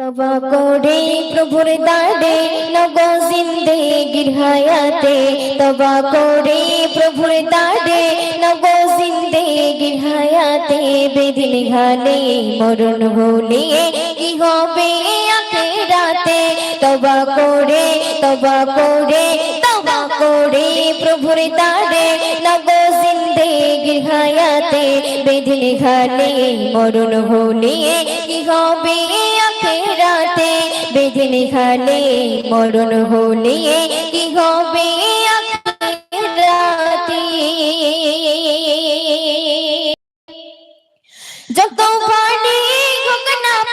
তবা করে প্রভুর দাঁড়ে নগ জিন্দেগির হায়াতে। তবা করে প্রভুর দাঁড়ে নগ জিন্দেগির হায়াতে। বেদিন ঘালে মরণ হলে কি হবে আখেরাতে? তবা করে তবা করে তবা করে প্রভুর দাঁড়ে নগ জিন্দেগির হায়াতে। বেদিন ঘালে মরণ হলে কি হবে আখেরাতে বেদিন ঘালে মরণ হলে কি হবে আখেরাতে? যত পানি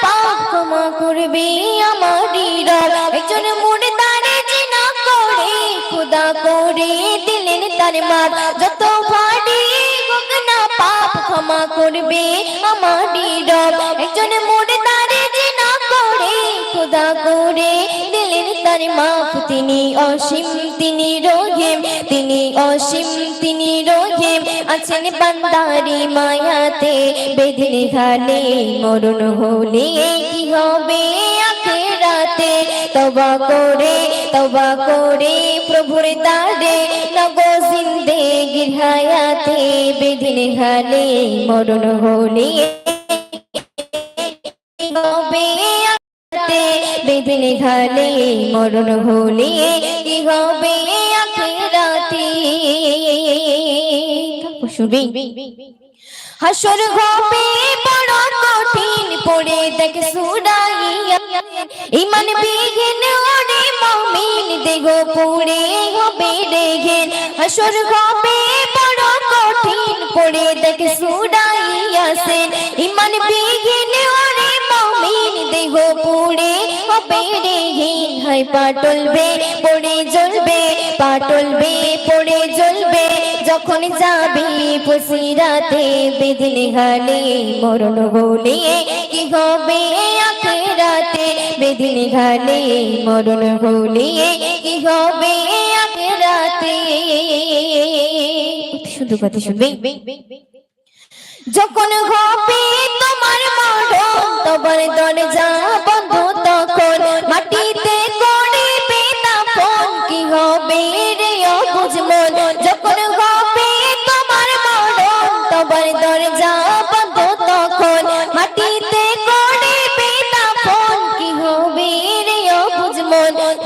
পাপ ক্ষমা করবে আমারই একজন জিনা করে, খুদা করে দিলেন তার যত পানি পাপ ক্ষমা করবে আমারই একজন করে, খুদা করে দিলেন তার মাফ। তিনি অসীম, তিনি রহিম, তিনি অসীম, তিনি রহিম। আছেন বান্দারি মায়াতে বেদিন ঘালে মরণ হলে কি হবে আখেরাতে? তবা করে তবা করে প্রভুর দাঁড়ে নগ জিন্দেগির হায়াতে বেদিন ঘালে মরণ হলে হবে বেদিন ঘালে মরণ হলে কি হাসর হবে বড় কঠিন পড়ে দেখ সুরাইয়া। ইমান বিঘিন ওরে মমিন হবে হাসর বড় কঠিন পড়ে দেখ সেন। ইমান বিঘিন হবে রেঘেন হয় পাটলবে পড়ে জ্বলবে পাটলবে পড়ে জ্বলবে, যখন যাবি পসিরাতে বেদিন ঘালে মরণ হলে কি হবে আখেরাতে? বেদিন ঘালে মরণ হলে কি হবে আখেরাতে? শুধু কথা শুনবে। যখন হবে তোমার মরণ তোমার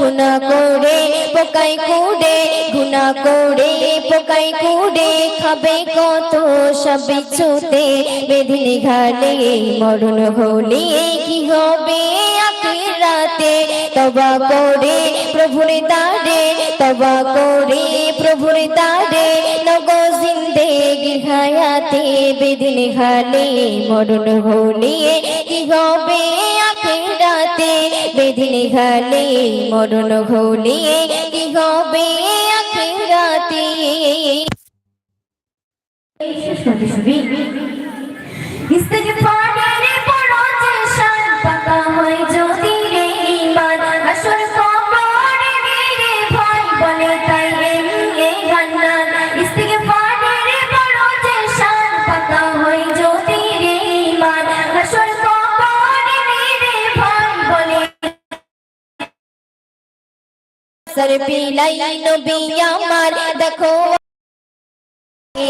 গুনাহ করে পোকাই কুড়ে গুনাহ করে পোকাই কুড়ে, খাবে কত সব ছুতে বেদিন ঘালে মরণ হলে কি হবে আখিরাতে তবা করে প্রভুর দাঁড়ে তবা করে প্রভুর দাঁড়ে নগ জিন্দেগি হায়াতে বেদিন ঘালে মরণ হলে কি হবে আখিরাতে বেদিন ঘালে মরণ ঘোলিয়ে কি হবে আখেরাতে ইস্তেগফারের সর পিলাই নবী আমার দেখো কি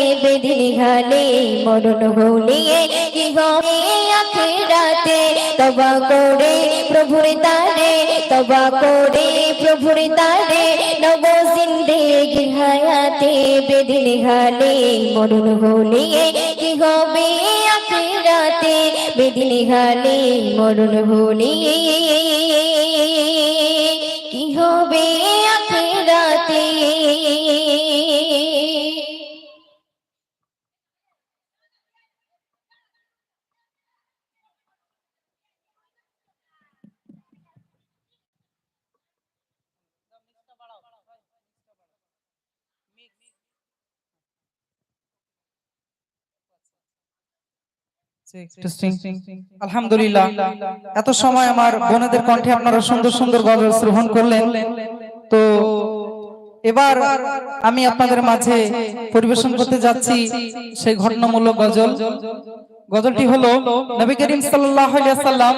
তবা করে প্রভুর তারে তবা করে প্রভুর তারে নব বেদিন ঘালে মরণ হলে কি হবে বেদিন ঘালে মরণ হলে আলহামদুলিল্লাহ এত সময় আমার বোনেদের কণ্ঠে আপনারা সুন্দর সুন্দর গজল শ্রবণ করলেন। তো এবার আমি আপনাদের মাঝে পরিবেশন করতে যাচ্ছি সেই ঘটনামূলক গজল। গজলটি হলো নবী করিম ওয়াসাল্লাম